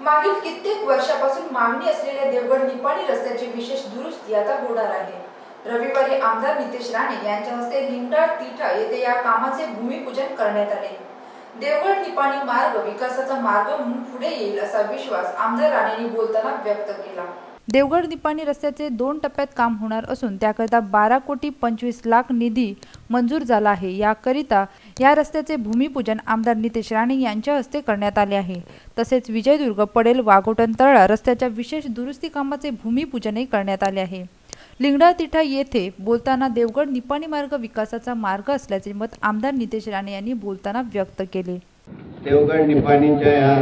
मागील कित्येक वर्षापासून मागणी असलेल्या देवगड निपाणी रस्त्याची विशेष दुरुस्ती आता होणार आहे. रविवारी आमदार नितेश राणे यांच्या हस्ते लिंगडाळ तिठा येथे या कामाचे भूमिपूजन करण्यात आले. देवगड निपाणी मार्ग विकासाचा मार्ग म्हणून पुढे येईल असा विश्वास आमदार राणेंनी बोलताना व्यक्त केला. देवगड निपाणी रस्त्याचे दोन टप्प्यात काम होणार असून त्याकरिता बारा कोटी पंचवीस लाख निधी मंजूर झाला आहे. याकरिता या रस्त्याचे भूमिपूजन आमदार नितेश राणे यांच्या हस्ते करण्यात आले आहे. तसेच विजयदुर्ग पडेल वाघोटन तळा रस्त्याच्या विशेष दुरुस्ती कामाचे भूमिपूजनही करण्यात आले आहे. लिंगडा तिठा येथे बोलताना देवगड निपाणी मार्ग विकासाचा मार्ग असल्याचे मत आमदार नितेश राणे यांनी बोलताना व्यक्त केले. देवगड निपाणीच्या या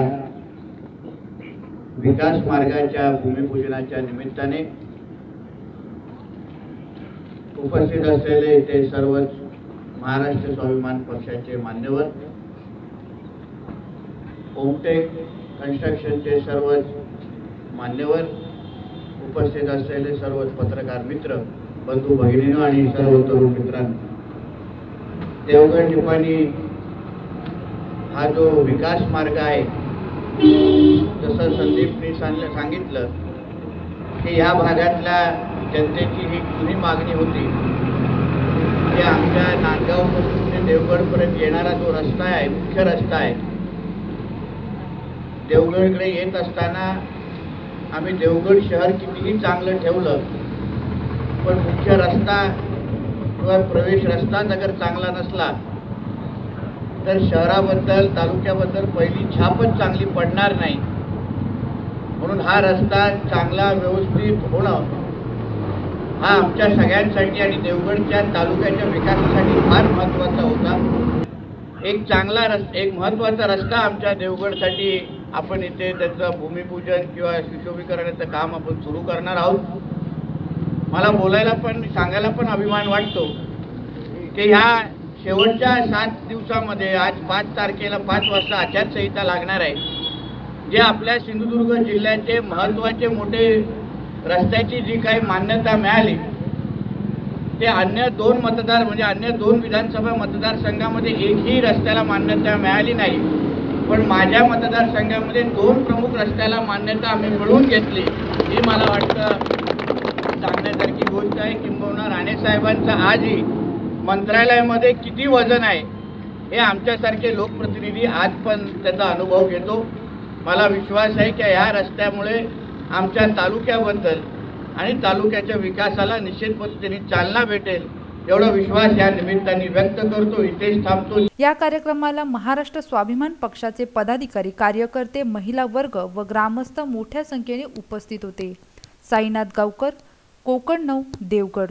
विकास मार्गाच्या भूमिपूजनाच्या निमित्ताने उपस्थित असलेले ते सर्वच महाराष्ट्र स्वाभिमान पक्षाचे मान्यवर होमटेक कन्स्ट्रक्शनचे सर्वच मान्यवर उपस्थित असलेले सर्वच पत्रकार मित्र बंधू भगिनीनो आणि सर्व तरुण मित्रांनो देवगड ठिकाणी हा जो विकास मार्ग आहे जसं संदीपने सांगलं सांगितलं की या भागातल्या जनतेची ही जुनी मागणी होती. की आमच्या नांदगावपासून ते देवगडपर्यंत येणारा जो रस्ता आहे मुख्य रस्ता आहे देवगडकडे येत असताना आम्ही देवगड शहर कितीही चांगलं ठेवलं पण मुख्य रस्ता किंवा प्रवेश रस्ता नगर चांगला नसला तर शहराबद्दल तालुक्याबद्दल पहिली छापच चांगली पडणार नाही. म्हणून हा रस्ता चांगला व्यवस्थित होणं हा आमच्या सगळ्यांसाठी आणि देवगडच्या तालुक्याच्या विकासासाठी फार महत्त्वाचा होता. एक चांगला रस एक महत्त्वाचा रस्ता आमच्या देवगडसाठी आपण इथे त्याचं भूमिपूजन किंवा सुशोभीकरणाचं काम आपण सुरू करणार आहोत. मला बोलायला पण सांगायला पण अभिमान वाटतो की ह्या शेवटच्या सात दिवसामध्ये आज पाच तारखेला पाच वाजता आचारसंहिता लागणार आहे. जे आपल्या सिंधुदुर्ग जिल्ह्याचे महत्त्वाचे मोठे रस्त्याची जी काही मान्यता मिळाली ते अन्य दोन मतदार म्हणजे अन्य दोन विधानसभा मतदारसंघामध्ये एकही रस्त्याला मान्यता मिळाली नाही. पण माझ्या मतदारसंघामध्ये दोन प्रमुख रस्त्याला मान्यता आम्ही मिळवून घेतली. ही मला वाटतं सांगण्यासारखी गोष्ट आहे. किंबहुना राणेसाहेबांचा आजही मंत्रालयामध्ये किती वजन आहे हे आमच्यासारखे लोकप्रतिनिधी आज पण त्याचा अनुभव घेतो. मला विश्वास आहे की ह्या रस्त्यामुळे आमच्या तालुक्याबद्दल आणि तालुक्याच्या विकासाला निश्चित पद्धतीने चालना भेटेल एवढा विश्वास या निमित्ताने व्यक्त करतो इथेच थांबतो. या कार्यक्रमाला महाराष्ट्र स्वाभिमान पक्षाचे पदाधिकारी कार्यकर्ते महिला वर्ग व ग्रामस्थ मोठ्या संख्येने उपस्थित होते. साईनाथ गावकर कोकण नऊ देवगड.